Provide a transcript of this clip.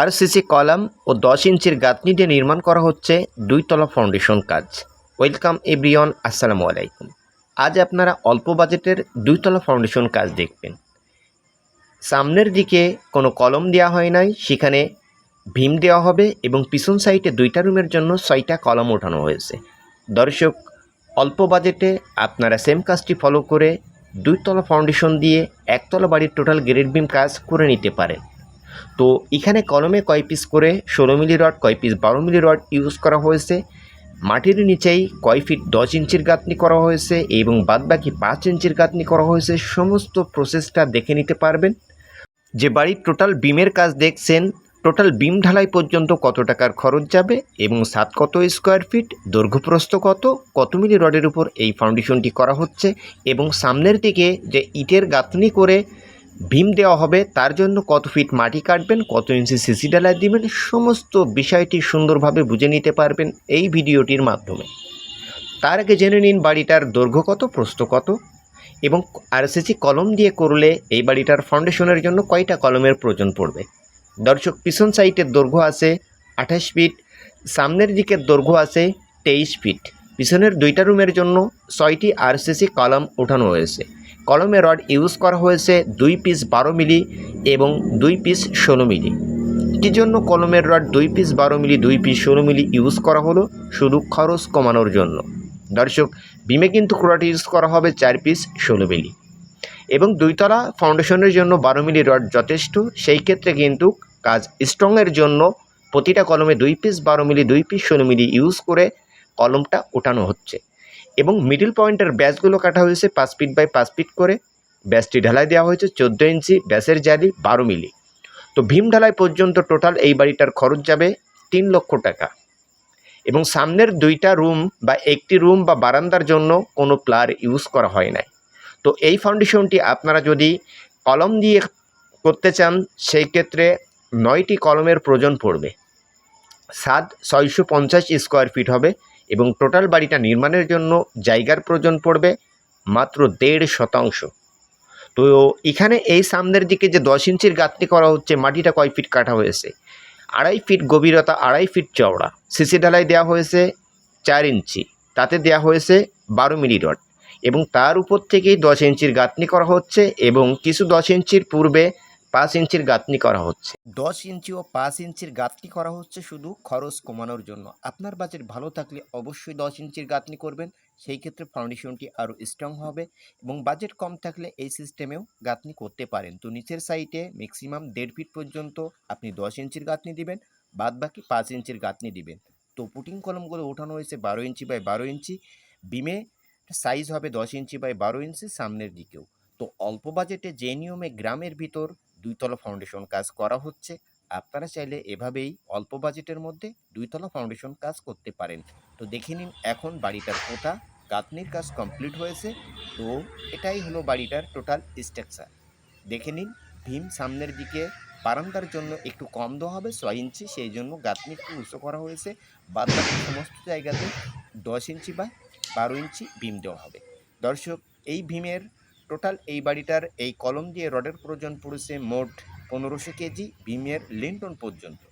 RCC column ও দশ ইঞ্চির গাঁথনি দিয়ে নির্মাণ করা হচ্ছে দুইতলা ফাউন্ডেশন কাজ। ওয়েলকাম এভরিওয়ান, আসসালামু আলাইকুম। আজ আপনারা অল্প বাজেটের দুইতলা ফাউন্ডেশন কাজ দেখবেন। সামনের দিকে কোনো কলম দেওয়া হয় নাই, সেখানে ভীম দেওয়া হবে এবং পিছন সাইডে দুইটা রুমের জন্য ছয়টা কলম ওঠানো হয়েছে। দর্শক, অল্প বাজেটে আপনারা সেম কাজটি ফলো করে দুইতলা ফাউন্ডেশন দিয়ে একতলা বাড়ির টোটাল গ্রেড বিম কাজ করে নিতে পারেন। তো এখানে কলমে কয় পিস করে ষোলো মিলি রড, কয় পিস বারো মিলি রড ইউজ করা হয়েছে। মাটির নিচেই কয় ফিট দশ ইঞ্চির গাঁথনি করা হয়েছে এবং বাদবাকি পাঁচ ইঞ্চির গাঁথনি করা হয়েছে। সমস্ত প্রসেসটা দেখে নিতে পারবেন। যে বাড়ির টোটাল বিমের কাজ দেখছেন টোটাল বিম ঢালাই পর্যন্ত কত টাকার খরচ যাবে এবং সাত কত স্কোয়ার ফিট দৈর্ঘ্যপ্রস্থ কত কত মিলি রডের উপর এই ফাউন্ডেশনটি করা হচ্ছে এবং সামনের দিকে যে ইটের গাঁথনি করে ভীম দেওয়া হবে, তার জন্য কত ফিট মাটি কাটবেন, কত ইঞ্চি সিসি ডালাই দিবেন, সমস্ত বিষয়টি সুন্দরভাবে বুঝে নিতে পারবেন এই ভিডিওটির মাধ্যমে। তার আগে জেনে নিন বাড়িটার দৈর্ঘ্য কত, প্রস্থ কত, এবং আরসিসি কলম দিয়ে করলে এই বাড়িটার ফাউন্ডেশনের জন্য কয়টা কলমের প্রয়োজন পড়বে? দর্শক, পিছন সাইটের দৈর্ঘ্য আছে আঠাশ ফিট, সামনের দিকের দৈর্ঘ্য আছে তেইশ ফিট। পিছনের দুইটা রুমের জন্য ছয়টি আরসিসি কলম ওঠানো হয়েছে। কলমে রড ইউজ করা হয়েছে দুই পিস বারো মিলি এবং দুই পিস ষোলো মিলি। কী জন্য কলমের রড দুই পিস বারো মিলি, দুই পিস ষোলো মিলি ইউজ করা হলো? শুধু খরচ কমানোর জন্য। দর্শক, বিমে কিন্তু রড ইউজ করা হবে চার পিস ষোলো মিলি। এবং দুইতলা ফাউন্ডেশনের জন্য বারো মিলি রড যথেষ্ট। সেই ক্ষেত্রে কিন্তু কাজ স্ট্রংয়ের জন্য প্রতিটা কলমে দুই পিস বারো মিলি, দুই পিস ষোলো মিলি ইউজ করে কলমটা ওঠানো হচ্ছে। এবং মিডিল পয়েন্টের ব্যাসগুলো কাটা হয়েছে পাঁচ ফিট বাই পাঁচ ফিট করে। ব্যাসটি ঢালাই দেওয়া হয়েছে চোদ্দ ইঞ্চি, ব্যাসের জালি বারো মিলি। তো ভীম ঢালাই পর্যন্ত টোটাল এই বাড়িটার খরচ যাবে তিন লক্ষ টাকা। এবং সামনের দুইটা রুম বা একটি রুম বা বারান্দার জন্য কোনো প্লার ইউজ করা হয় নাই। তো এই ফাউন্ডেশনটি আপনারা যদি কলম দিয়ে করতে চান, সেই ক্ষেত্রে নয়টি কলমের প্রয়োজন পড়বে। সাত ছয়শো পঞ্চাশ স্কোয়ার ফিট হবে। এবং টোটাল বাড়িটা নির্মাণের জন্য জায়গার প্রয়োজন পড়বে মাত্র দেড় শতাংশ। তো এখানে এই সামনের দিকে যে দশ ইঞ্চির গাঁথনি করা হচ্ছে, মাটিটা কয় ফিট কাটা হয়েছে? আড়াই ফিট গভীরতা, আড়াই ফিট চওড়া। সিসি ঢালাই দেওয়া হয়েছে চার ইঞ্চি। তাতে দেওয়া হয়েছে বারো মিলি রড। এবং তার উপর থেকেই দশ ইঞ্চির গাঁথনি করা হচ্ছে এবং কিছু দশ ইঞ্চির পূর্বে পাঁচ ইঞ্চির গাঁথনি করা হচ্ছে। দশ ইঞ্চি ও পাঁচ ইঞ্চির গাঁথনি করা হচ্ছে শুধু খরচ কমানোর জন্য। আপনার বাজেট ভালো থাকলে অবশ্যই দশ ইঞ্চির গাঁথনি করবেন। সেই ক্ষেত্রে ফাউন্ডেশনটি আরও স্ট্রং হবে এবং বাজেট কম থাকলে এই সিস্টেমেও গাঁথনি করতে পারেন। তো নিচের সাইটে ম্যাক্সিমাম দেড় ফিট পর্যন্ত আপনি দশ ইঞ্চির গাঁথনি দিবেন বাদ বাকি পাঁচ ইঞ্চির গাঁথনি দিবেন। তো পুটিং কলমগুলো ওঠানো হয়েছে বারো ইঞ্চি বাই বারো ইঞ্চি। বিমে সাইজ হবে দশ ইঞ্চি বাই বারো ইঞ্চি সামনের দিকেও। তো অল্প বাজেটে যে নিয়মে গ্রামের ভিতর দুইতলা ফাউন্ডেশন কাজ করা হচ্ছে। আপনারা চাইলে এভাবেই অল্প বাজেটের মধ্যে দুইতলা ফাউন্ডেশন কাজ করতে পারেন। তো দেখে নিন এখন বাড়িটার কোথা, গাঁথনির কাজ কমপ্লিট হয়েছে। তো এটাই হলো বাড়িটার টোটাল স্ট্রাকচার দেখে নিন, ভীম সামনের দিকে বারান্দার জন্য একটু কম দেওয়া হবে, ছয় ইঞ্চি, সেই জন্য গাঁথনি একটু উঁচু করা হয়েছে। বাদ সমস্ত জায়গাতে দশ ইঞ্চি বা বারো ইঞ্চি ভীম দেওয়া হবে। দর্শক, এই ভীমের টোটাল এই বাড়িটার এই কলম দিয়ে রডের প্রয়োজন পড়েছে মোট পনেরোশো কেজি, বিমের লিন্টন পর্যন্ত।